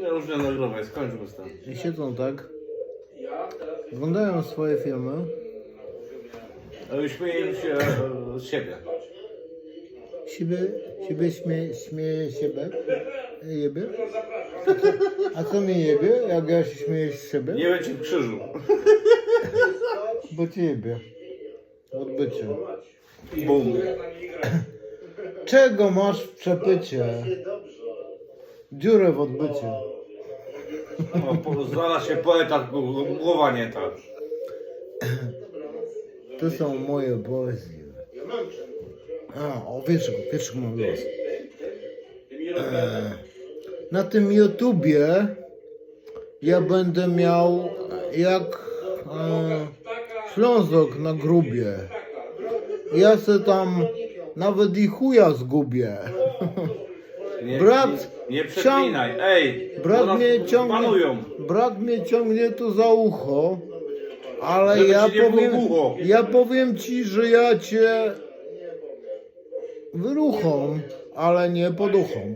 już nie nagrywaj, skończmy z tym. I siedzą tak, oglądają swoje filmy, Ale Śmieję się e, z siebie. siebie, siebie śmie, śmieje siebie, jebie. A co mnie jebie, jak ja się śmieję z siebie? Nie będzie w krzyżu. Bo cię jebie. W odbyciu. Bum. Czego masz w przepycie? Dziurę w odbyciu. O, Znalazł się poeta, głowa nie ta. To są moje poezje. A, o wierszyk, wierszyk mam los. E, na tym YouTubie ja będę miał jak e, Ślązok na grubie. Ja se tam nawet i chuja zgubię. Nie, Brat, Nie, nie przeklinaj, ej! bo Brat nas mnie ciągnie, Panują. brat mnie ciągnie tu za ucho, ale Żeby ja ci nie było powiem, głucho. ja powiem ci, że ja cię wyruchom, ale nie poduchom.